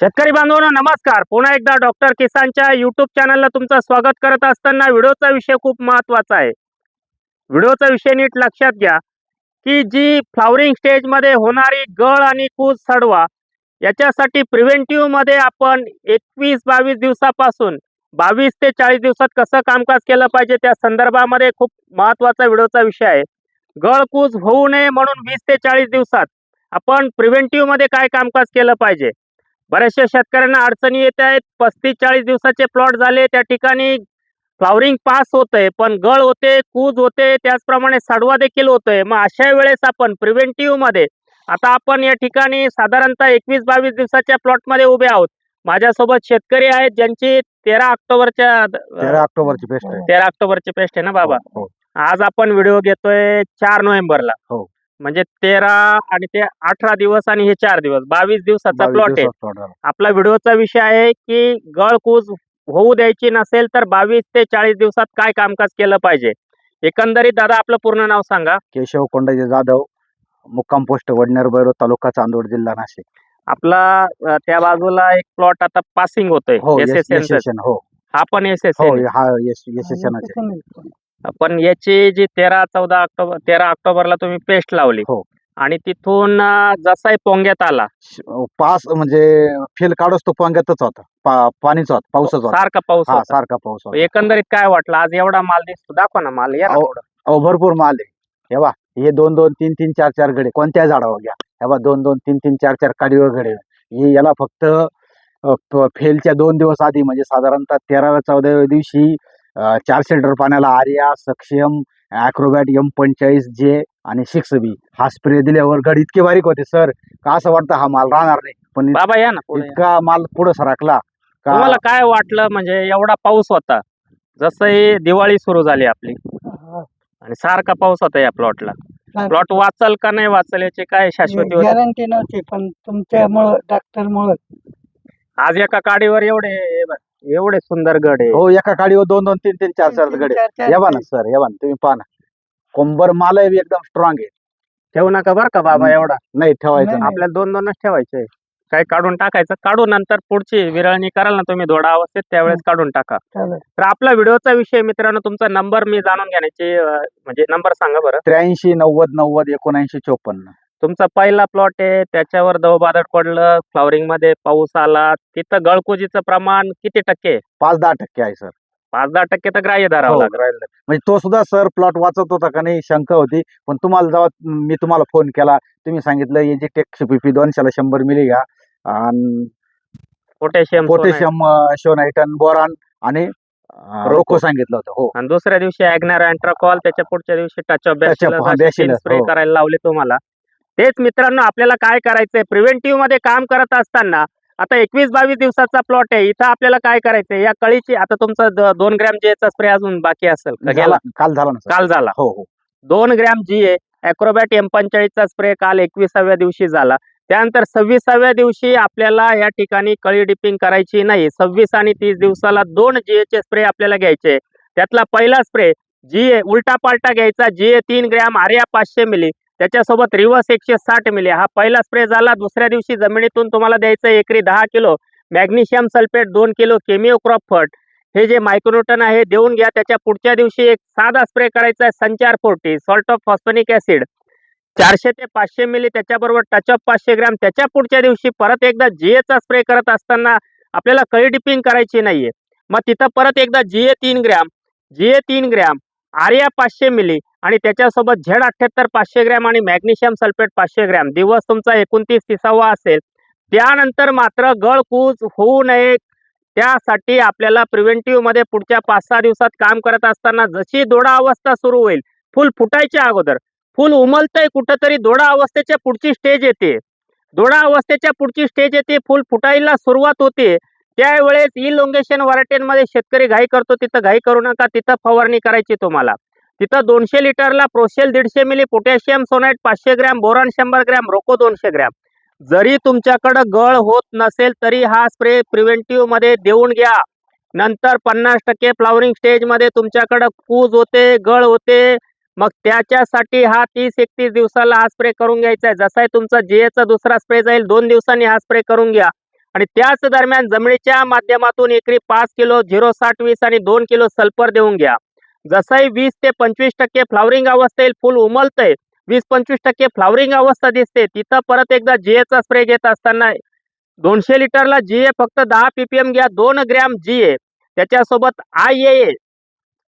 शेतकरी बांधवांनो नमस्कार. पुन्हा एकदा डॉक्टर किसानच्या युट्यूब चॅनलला तुमचं स्वागत करत असताना व्हिडिओचा विषय खूप महत्त्वाचा आहे. व्हिडिओचा विषय नीट लक्षात घ्या की जी फ्लावरिंग स्टेजमध्ये होणारी गळ आणि कूज सडवा याच्यासाठी प्रिव्हेंटिव्हमध्ये आपण एकवीस बावीस दिवसापासून बावीस ते चाळीस दिवसात कसं कामकाज केलं पाहिजे त्या संदर्भामध्ये खूप महत्त्वाचा व्हिडिओचा विषय आहे. गळ कूज होऊ नये म्हणून वीस ते चाळीस दिवसात आपण प्रिव्हेंटिव्हमध्ये काय कामकाज केलं पाहिजे? बऱ्याचशा शेतकऱ्यांना अडचणी येत आहेत. पस्तीस चाळीस दिवसाचे प्लॉट झाले. त्या ठिकाणी फ्लावरिंग पास होतंय पण गळ होते कूज होते त्याचप्रमाणे सडवा देखील होतोय. मग अशा वेळेस आपण प्रिव्हेंटिव्हमध्ये आता आपण या ठिकाणी साधारणतः एकवीस बावीस दिवसाच्या प्लॉटमध्ये उभे आहोत. माझ्यासोबत शेतकरी आहेत ज्यांची तेरा ऑक्टोबरच्या तेरा ऑक्टोबरची पेस्ट आहे. तेरा ऑक्टोबरची पेस्ट आहे ना बाबा? हो, हो. आज आपण व्हिडिओ घेतोय चार नोव्हेंबरला. हो. म्हणजे तेरा आणि ते अठरा दिवस आणि हे चार दिवस बावीस दिवसाचा बावीस प्लॉट आहे. दिवसात plot झाला. आपला व्हिडिओचा विषय आहे की गळकूज होऊ द्यायची नसेल तर बावीस ते चाळीस दिवसात काय कामकाज केलं पाहिजे? एकंदरीत दादा आपलं पूर्ण नाव सांगा. केशव कोंडाजी जाधव मुक्काम पोस्ट वडनेर बैरो तालुका चांदोड जिल्हा नाशिक. आपला अं, त्या बाजूला एक प्लॉट आता पासिंग होतोय हो एस एस एन यशस्वी हो. हा पण एस एस हो हा यशस्वी पण याची जी तेरा चौदा ऑक्टोबर तेरा ऑक्टोबरला तुम्ही पेस्ट लावली. हो. आणि तिथून अं, जसाही पोंग्यात आला. पास म्हणजे फेल काढोस तो पांग्यातच होता. पा- पाणीच होता पाऊसच होता. सारखा पाऊस हा होता. सारखा पाऊस होता. एकंदरीत काय वाटलं? आज एवढा माल दिसतो. दाखवा ना माल या ना अहो, थोडं. अहो भरपूर माल आहे. हे बा हे दोन दोन तीन तीन चार चार गडे कोणत्या झाडावर घ्या? हे बा दोन दोन तीन तीन चार चार काडीवर गडे हे याला फक्त अ, प- फेलच्या दोन दिवस आधी म्हणजे साधारणतः तेराव्या चौदाव्या दिवशी अ, चारशे लिटर पाण्याला आर्या सक्षम अॅक्रोबॅट एम पंचेचाळीस जे आणि सिक्स बी हा स्प्रे दिल्यावर गड इतके बारीक होते सर का असं वाटतं हा माल राहणार नाही? पण बाबा या ना पुढे. इतका माल पुढे सरकला. का तुम्हाला काय वाटलं? म्हणजे एवढा पाऊस होता. जसं दिवाळी सुरू झाली आपली. आणि सारखा पाऊस होता या प्लॉटला प्लॉट वाचल का नाही वाचल याची काय शाश्वती होती? गॅरंटी नव्हती पण तुमच्यामुळं डॉक्टरमुळं आज एका काडीवर एवढे हे बघ, एवढे सुंदर गड. आहे हो एका काडीवर दोन दोन तीन तीन चार चार गडे. या बा ना सर या बा ना तुम्ही पहा ना. कोंबर माल आहे एकदम स्ट्रॉंग आहे. ठेवू नका बरं का बाबा हम्म. एवढा. नाही ठेवायचं नाही. आपल्याला दोन दोनच ठेवायचे काय काढून टाकायचं. काढून नंतर पुढची विरळणी कराल ना तुम्ही धोडा अवस्थेत त्यावेळेस काढून टाका. चालेल. तर आपला व्हिडिओचा विषय मित्रांनो तुमचा नंबर मी जाणून घेण्याची अं, म्हणजे नंबर सांगा बरं. त्र्याऐंशी नव्वद नव्वद एकोणऐंशी चोपन्न. तुमचा पहिला प्लॉट आहे त्याच्यावर दवबादळ पडलं फ्लॉवरिंगमध्ये पाऊस आला. तिथं गळकुजीचं प्रमाण किती टक्के? पाच दहा टक्के आहे सर. पाच दहा टक्के तर ग्राह्य धरावं हो, लागेल. म्हणजे तो सुद्धा सर प्लॉट वाचत होता का नाही शंका होती. पण तुम्हाला जेव्हा मी तुम्हाला फोन केला तुम्ही सांगितलं याची टेक्स पीपी दोनशेला शंभर मिली घ्या. आणि पोटॅशियम पोटॅशियम शोनायटन बोरान आणि रोको. सांगितलं होतं. हो. आणि दुसऱ्या दिवशी ॲग्नर अँट्राकॉल त्याच्या पुढच्या दिवशी टच ऑफ स्प्रे. करायला लावले तुम्हाला. तेच मित्रांनो आपल्याला काय करायचंय? प्रिव्हेंटिव्हमध्ये काम करत असताना आता एकवीस बावीस दिवसाचा प्लॉट आहे इथं आपल्याला काय करायचंय? या कळीची आता तुमचं दोन ग्रॅम जेचा स्प्रे अजून बाकी असेल काल झाला काल झाला. हो हो. दोन ग्रॅम जी आहे अॅक्रोबॅट एम पंचेचाळीसचा स्प्रे काल एकविसाव्या दिवशी झाला. त्यानंतर सव्वीसाव्या दिवशी आपल्याला या ठिकाणी कळी डिपिंग करायची नाही. सव्वीस आणि तीस दिवसाला दोन जी चे स्प्रे आपल्याला घ्यायचे त्यातला पहिला स्प्रे जी ए उलटा पालटा घ्यायचा. जी ए तीन ग्रॅम आर्या पाचशे मिली त्याच्यासोबत रिव्हर्स एकशे साठ मिली. हा पहिला स्प्रे झाला. दुसऱ्या दिवशी जमिनीतून तुम्हाला द्यायचं एकरी दहा किलो. मॅग्नेशियम सल्फेट दोन किलो. केमिओ क्रॉप फट हे जे मायक्रोन्यूटन आहे देऊन घ्या. त्याच्या पुढच्या दिवशी एक साधा स्प्रे करायचा आहे संचार forty salt of phosphonic acid चारशे ते पाचशे मिली. त्याच्याबरोबर टच ऑफ पाचशे ग्रॅम. त्याच्या पुढच्या दिवशी परत एकदा जीएचा स्प्रे करत असताना आपल्याला कळी डिपिंग करायची नाहीये. मग तिथं परत एकदा जीए तीन ग्रॅम. जीए तीन ग्रॅम. आर्या पाचशे मिली आणि त्याच्यासोबत झेड अठ्ठ्याहत्तर पाचशे ग्रॅम आणि मॅग्नेशियम सल्फेट पाचशे ग्रॅम. दिवस तुमचा एकोणतीस तिसावा असेल. त्यानंतर मात्र गळकूच होऊ नये. त्यासाठी आपल्याला प्रिव्हेंटिव्हमध्ये पुढच्या पाच सहा दिवसात काम करत असताना जशी दोडा अवस्था सुरू होईल फुल फुटायच्या अगोदर. फुल उमलतंय कुठंतरी दोडा अवस्थेच्या पुढची स्टेज येते. दोडा अवस्थेच्या पुढची स्टेज येते फुल फुटायला सुरुवात होते. त्यावेळेस इलोंगेशनमध्ये शेतकरी घाई करतो तिथं घाई करू नका तिथं फवारणी करायची तुम्हाला. तिथं दोनशे लिटरला प्रोशेल दीडशे मिली पोटॅशियम सोनाईट पाचशे ग्रॅम बोरान शंभर ग्रॅम रोको दोनशे ग्रॅम. जरी तुमच्याकडं गळ होत नसेल तरी हा स्प्रे प्रिव्हेंटिव्हमध्ये देऊन घ्या. नंतर पन्नास टक्के फ्लावरिंग स्टेजमध्ये तुमच्याकडं कूज होते गळ होते. मग त्याच्यासाठी हा तीस एकतीस दिवसाला हा स्प्रे करून घ्यायचा आहे. जसा तुमचा जीएचा दुसरा स्प्रे जाईल दोन दिवसांनी हा स्प्रे करून घ्या. आणि त्याच दरम्यान जमिनीच्या माध्यमातून एकरी पाच किलो झिरो साठ वीस आणि दोन किलो सल्फर देऊन घ्या. जसंही वीस ते पंचवीस टक्के फ्लावरिंग अवस्थेत फुल उमलतंय वीस पंचवीस टक्के फ्लावरिंग अवस्था दिसते तिथं परत एकदा जीएचा स्प्रे घेत असताना दोनशे लिटरला जीए फक्त दहा पीपीएम घ्या दोन ग्रॅम जीए त्याच्यासोबत I A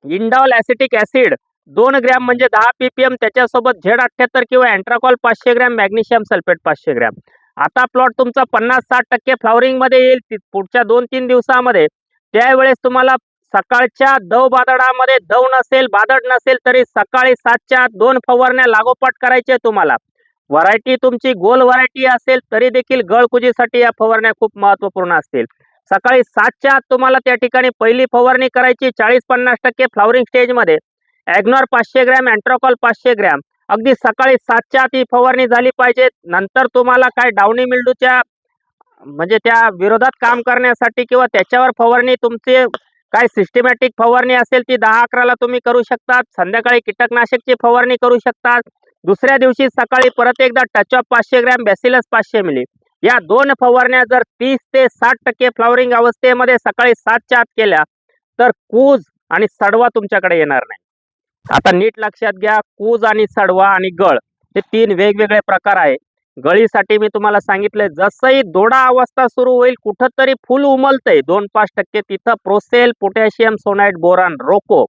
indole acetic acid दोन ग्रॅम म्हणजे दहा पीपीएम त्याच्यासोबत झेड अठ्ठ्याहत्तर किंवा अँट्राकॉल पाचशे ग्रॅम मॅग्नेशियम सल्फेट पाचशे ग्रॅम. आता प्लॉट तुमचा पन्नास साठ टक्के फ्लावरिंगमध्ये येईल पुढच्या दोन तीन दिवसामध्ये. त्यावेळेस तुम्हाला सकाळच्या दव बादडामध्ये दव नसेल बादड नसेल तरी सकाळी सातच्या दोन फवारण्या लागोपाठ करायचे तुम्हाला. व्हरायटी तुमची गोल व्हरायटी असेल तरी देखील गळकुजीसाठी या फवारण्या खूप महत्त्वपूर्ण असतील. सकाळी सातच्या आत तुम्हाला त्या ठिकाणी पहिली फवारणी करायची चाळीस पन्नास टक्के फ्लावरिंग स्टेजमध्ये ॲग्नॉर पाचशे ग्रॅम अँट्रोकॉल पाचशे ग्रॅम. अगदी सकाळी सातच्या आत ही फवारणी झाली पाहिजे. नंतर तुम्हाला काय डावणी मिल्डूच्या म्हणजे त्या विरोधात काम करण्यासाठी किंवा त्याच्यावर फवारणी तुमचे काय सिस्टमॅटिक फवारणी असेल ती दहा अकराला तुम्ही करू शकता संध्याकाळी कीटकनाशकची फवारणी करू शकता दुसऱ्या दिवशी सकाळी परत एकदा टच ऑफ पाचशे ग्रॅम बॅसिलस पाचशे मिली या दोन फवारण्या जर तीस ते साठ टक्के फ्लॉवरिंग अवस्थेमध्ये सकाळी सातच्या आत केल्या तर कूज आणि सडवा तुमच्याकडे येणार नाही. आता नीट लक्षात घ्या कूज आणि सडवा आणि गळ हे तीन वेगवेगळे प्रकार आहे. गळीसाठी मी तुम्हाला सांगितलंय जसंही दोडा अवस्था सुरू होईल कुठंतरी फुल उमलतंय. दोन पाच टक्के तिथं प्रोसेल पोटॅशियम सोनाईट बोरान रोको.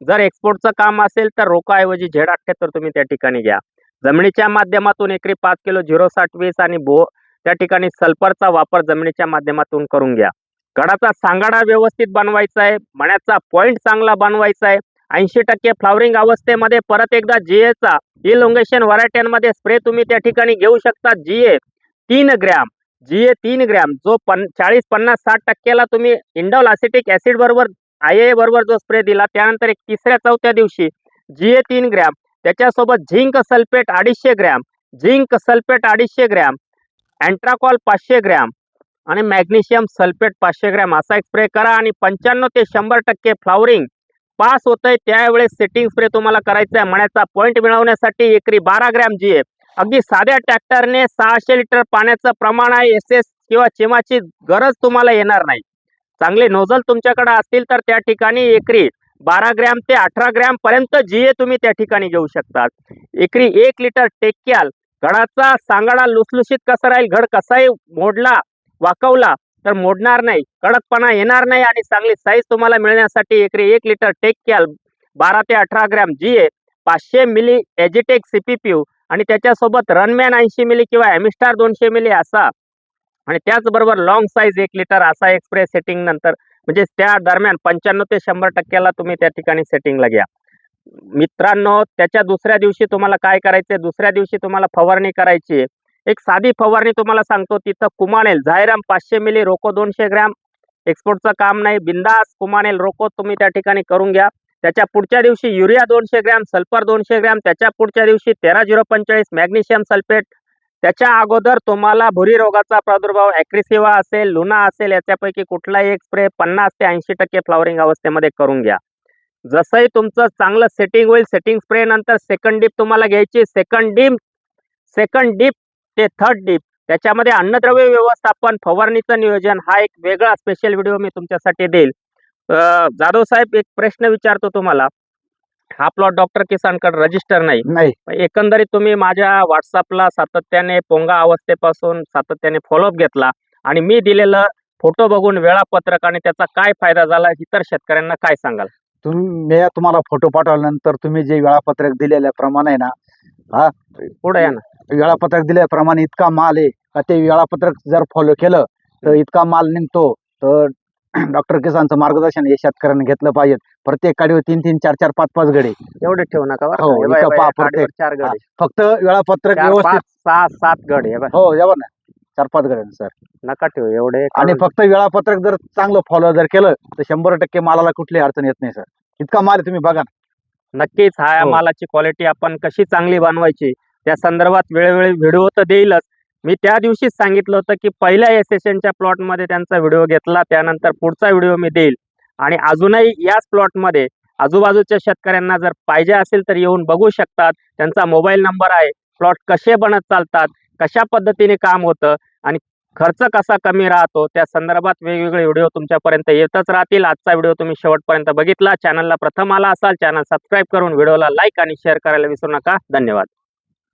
जर एक्सपोर्टचं काम असेल तर रोकाऐवजी झेड अठ्ठ्याहत्तर तुम्ही त्या ठिकाणी घ्या. जमिनीच्या माध्यमातून एकरी पाच किलो झिरो साठ वीस आणि बो त्या ठिकाणी सल्फरचा वापर जमिनीच्या माध्यमातून करून घ्या. गडाचा सांगाडा व्यवस्थित बनवायचा आहे मण्याचा पॉईंट चांगला बनवायचा आहे. ऐंशी टक्के फ्लावरिंग अवस्थेमध्ये परत एकदा जीएचा इलोंगेशन व्हरायट्यांमध्ये स्प्रे तुम्ही त्या ठिकाणी घेऊ शकता. जीए तीन ग्रॅम जीए तीन ग्रॅम जो पन चाळीस पन्नास साठ टक्क्याला तुम्ही इंडोल ॲसिटिक ऍसिड बरोबर आय ए बरोबर जो स्प्रे दिला त्यानंतर एक तिसऱ्या चौथ्या दिवशी जीए तीन ग्रॅम त्याच्यासोबत झिंक सल्फेट अडीचशे ग्रॅम झिंक सल्फेट अडीचशे ग्रॅम अँट्राकॉल पाचशे ग्रॅम आणि मॅग्नेशियम सल्फेट पाचशे ग्रॅम असा एक स्प्रे करा आणि पंच्याण्णव ते शंभर टक्के फ्लावरिंग पास होतंय त्यावेळेस सेटिंग स्प्रे तुम्हाला करायचा आहे मण्याचा पॉईंट मिळवण्यासाठी एकरी बारा ग्रॅम जी अगदी साध्या ट्रॅक्टरने सहाशे लिटर पाण्याचं प्रमाण आहे. एस एस किंवा चिमाची गरज तुम्हाला येणार नाही. चांगले नोझल तुमच्याकडे असतील तर त्या ठिकाणी एकरी बारा ग्रॅम ते अठरा ग्रॅम पर्यंत जीए तुम्ही त्या ठिकाणी घेऊ शकता एकरी एक लिटर टेक्याल घडाचा सांगाडा लुसलुशीत कसा राहील? घड कसाही मोडला वाकवला तर मोडणार नाही कडकपणा येणार नाही आणि चांगली साईज तुम्हाला मिळण्यासाठी एकरी एक लिटर टेक कॅल बारा ते अठरा ग्रॅम जी ए पाचशे मिली एजिटेक सीपीपीयू आणि त्याच्यासोबत रनमॅन ऐंशी मिली किंवा एमिस्टार दोनशे मिली असा. आणि त्याचबरोबर लॉंग साईज एक लिटर असा एक्सप्रेस सेटिंग नंतर म्हणजे त्या दरम्यान पंच्याण्णव ते शंभर टक्क्याला तुम्ही त्या ठिकाणी सेटिंगला घ्या. मित्रांनो त्याच्या दुसऱ्या दिवशी तुम्हाला काय करायचंय? दुसऱ्या दिवशी तुम्हाला फवारणी करायची आहे. एक साधी फवारणी तुम्हाला सांगतो तिथं कुमानेल झायराम पाचशे मिली रोको दोनशे ग्रॅम. एक्सपोर्टचं काम नाही बिंदास कुमानेल रोको तुम्ही त्या ठिकाणी करून घ्या. त्याच्या पुढच्या दिवशी युरिया दोनशे ग्रॅम सल्फर दोनशे ग्रॅम त्याच्या पुढच्या दिवशी तेरा झिरो पंचेचाळीस मॅग्नेशियम सल्फेट. त्याच्या अगोदर तुम्हाला भुरी रोगाचा प्रादुर्भाव ॲक्रिसिवा असेल लुना असेल याच्यापैकी कुठलाही एक स्प्रे पन्नास ते ऐंशी टक्के फ्लॉवरिंग अवस्थेमध्ये करून घ्या. जसंही तुमचं चांगलं सेटिंग होईल सेटिंग स्प्रे नंतर सेकंड डीप तुम्हाला घ्यायची सेकंड डीप सेकंड डीप ते थर्ड डीप त्याच्यामध्ये अन्नद्रव्य व्यवस्थापन फवारणीचं नियोजन हा एक वेगळा स्पेशल व्हिडिओ मी तुमच्यासाठी देईल. जाधव साहेब एक प्रश्न विचारतो तुम्हाला. हा प्लॉट डॉक्टर किसानकडे रजिस्टर नाही. नाही. एकंदरीत तुम्ही माझ्या व्हॉट्सअपला सातत्याने पोंगा अवस्थेपासून सातत्याने फॉलोअप घेतला आणि मी दिलेलं फोटो बघून वेळापत्रक आणि त्याचा काय फायदा झाला इतर शेतकऱ्यांना काय सांगाल? तुम्ही मी तुम्हाला फोटो पाठवल्यानंतर तुम्ही जे वेळापत्रक दिलेल्याप्रमाणे आहे ना पुढे या ना. वेळापत्रक दिल्याप्रमाणे इतका माल आहे. का ते वेळापत्रक जर फॉलो केलं तर इतका माल निघतो. तर डॉक्टर किसानचं मार्गदर्शन हे शेतकऱ्यांनी घेतलं पाहिजे. प्रत्येक काडीवर तीन तीन चार चार पाच पाच गडे. एवढे ठेवू नका बरं हो, का? हे बघा, इथं हे पहा, बघा, प्रत्येक- चार गड. आहे. फक्त वेळापत्रक चार, व्यवस्थित पाच सहा सात गड हे बघा. हो जेवण चार पाच गडे सर. नका ठेवू एवढे आणि फक्त वेळापत्रक जर चांगलं फॉलो जर केलं तर शंभर टक्के मालाला कुठलीही अडचण येत नाही सर. इतका माल आहे, तुम्ही बघा ना. नक्कीच हा या हो. मालाची क्वालिटी आपण कशी चांगली बनवायची त्या संदर्भात वेळोवेळी व्हिडिओ तर देईलच. मी त्या दिवशीच सांगितलं होतं की पहिल्या एस एस एनच्या प्लॉटमध्ये त्यांचा व्हिडिओ घेतला त्यानंतर पुढचा व्हिडिओ मी देईल. आणि अजूनही याच प्लॉटमध्ये आजूबाजूच्या शेतकऱ्यांना जर पाहिजे असेल तर येऊन बघू शकतात. त्यांचा मोबाईल नंबर आहे. प्लॉट कसे बनत चालतात कशा पद्धतीने काम होतं आणि खर्च कसा कमी राहतो त्या संदर्भात वेगवेगळे व्हिडिओ तुमच्यापर्यंत येतच राहतील. आजचा व्हिडिओ तुम्ही शेवटपर्यंत बघितला. चॅनलला प्रथम आला असाल चॅनल सबस्क्राईब करून व्हिडिओला लाईक आणि शेअर करायला विसरू नका. धन्यवाद.